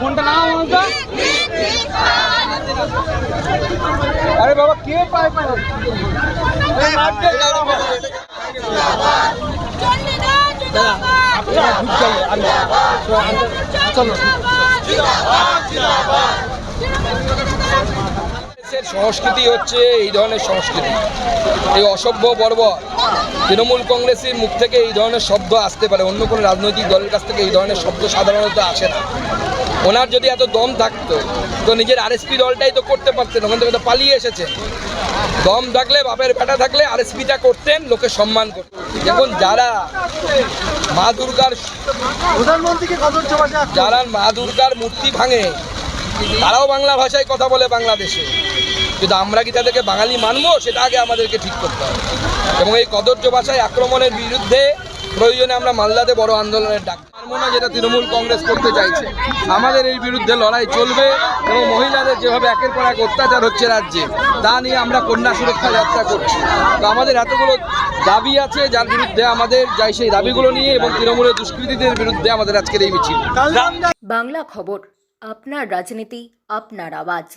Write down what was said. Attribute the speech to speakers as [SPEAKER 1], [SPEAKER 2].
[SPEAKER 1] ফোনটা নাও আরে বাবা কে পায় পায়
[SPEAKER 2] দেশের সংস্কৃতি হচ্ছে এই ধরনের সংস্কৃতি। এই অসভ্য বর্বর তৃণমূল কংগ্রেসের মুখ থেকে এই ধরনের শব্দ আসতে পারে। অন্য কোনো রাজনৈতিক দলের কাছ থেকে এই ধরনের শব্দ সাধারণত আসে না। ওনার যদি এত দম থাকতো তো নিজের আরএসপি দলটাই তো করতে পারতেন। ওখান থেকে তো পালিয়ে এসেছে দম থাকলে বাপের বেটা থাকলে আরএসপিটা করতেন লোকে সম্মান করতেন দেখুন যারা মা দুর্গার যারা মা দুর্গার মূর্তি ভাঙে তারাও বাংলা ভাষায় কথা বলে বাংলাদেশে। কিন্তু আমরা কি তাদেরকে বাঙালি মানবো? সেটা আগে আমাদেরকে ঠিক করতে হবে। এবং এই কদর্য ভাষায় আক্রমণের বিরুদ্ধে প্রয়োজনে আমরা মালদাতে বড় আন্দোলনের ডাক পারব না যেটা তৃণমূল কংগ্রেস করতে চাইছে। আমাদের এই বিরুদ্ধে লড়াই চলবে এবং মহিলাদের যেভাবে একের পর এক অত্যাচার হচ্ছে রাজ্যে তা নিয়ে আমরা কন্যা সুরক্ষা যাত্রা করছি। তো আমাদের এতগুলো দাবি আছে যার বিরুদ্ধে আমাদের যাই সেই দাবিগুলো নিয়ে এবং তৃণমূলের দুষ্কৃতীদের বিরুদ্ধে আমাদের আজকের এই মিছিল।
[SPEAKER 3] বাংলা খবর আপনার রাজনীতি আপনার আওয়াজ।